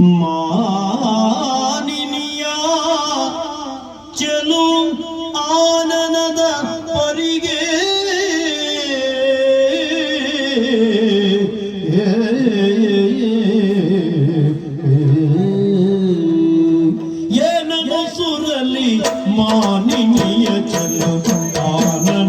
ಮಾನಿನಿಯ ಚಲು ಆನನದ ಪರಿಗೆ. ಏನನು ಸುರಲಿ ಮಾನಿನಿಯ ಚಲು ಆನನದ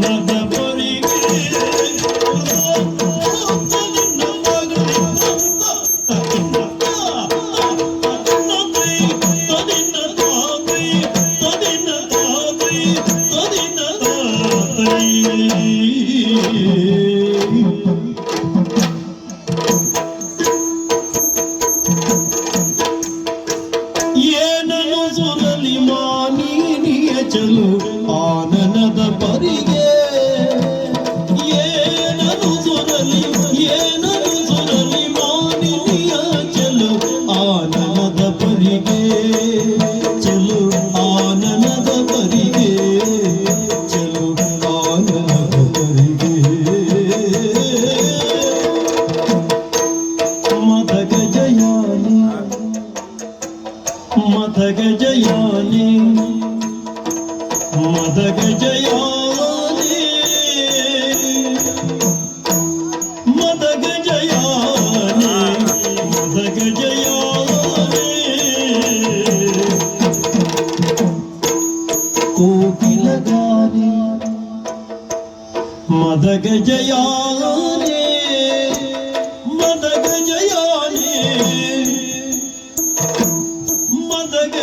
मदग जयोनी। मदग जयोनी। मदग जयोनी। कोकिल गानी मदग जयोनी। मदक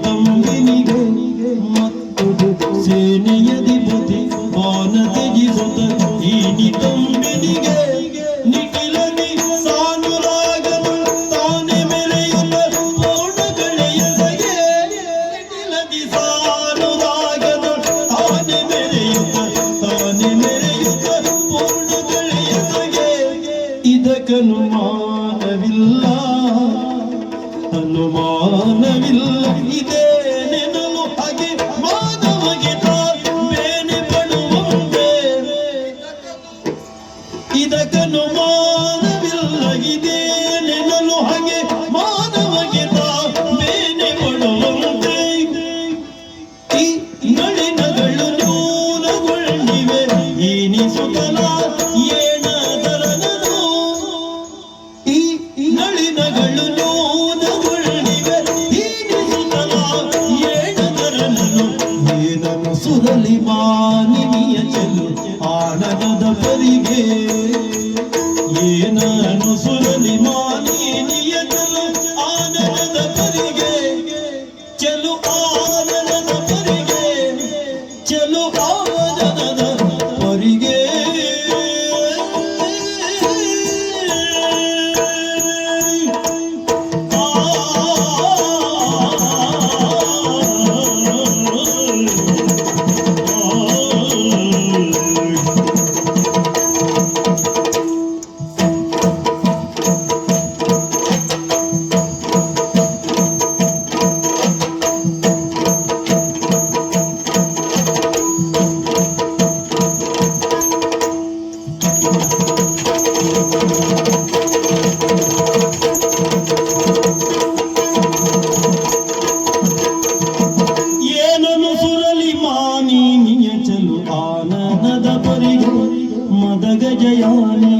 ಏನಿ ತಂಬಿನಿಗೆ ಮತ್ತು ಸೇನೆಯಧಿಪತಿ ಬಾನ ತ್ಯಜಿಸುತ್ತ ಏನಿ ತಂಬಿನಿಗೆ ನಿಖಿಲನಿ ಸಾನುರಾಗನು ತಾನೆ ಮೆರೆಯುತ್ತ ಪೂರ್ಣಗಳೆಯ ಸಗೆ ನಿಖಿಲನಿ ಸಾನುರಾಗನು ತಾನೆ ಮೆರೆಯುತ್ತ ತಾನೆ ಮೆರೆಯುತ್ತ ಪೂರ್ಣಗಳೆಯ ಸಗೆ ಇದಕ್ಕನುಮಾನವಿಲ್ಲ ಮಾನವಿಲ್ಲ ಇದೇ ನುಡಿದನು ಮಾನವಿಲ್ಲಗಿದೆ. ನೆನಲು ಹಗೆ ಮಾನವಗಿದ ಬೇನೆ ಕೊಡುವಂತೆ. ಈ ನಳಿನಗಳು ನೂಲುಗೊಂಡಿವೆ ಏನಿಸುತ್ತಲ ಏನದರನನು ಈ ನಳಿನಗಳು ನೂಲುಗೊಂಡಿವೆ ಏನಿಸುತ್ತಲ ಏನದರನನು ಏನನು ಸುರಲಿ ಮಾನಿ யோனே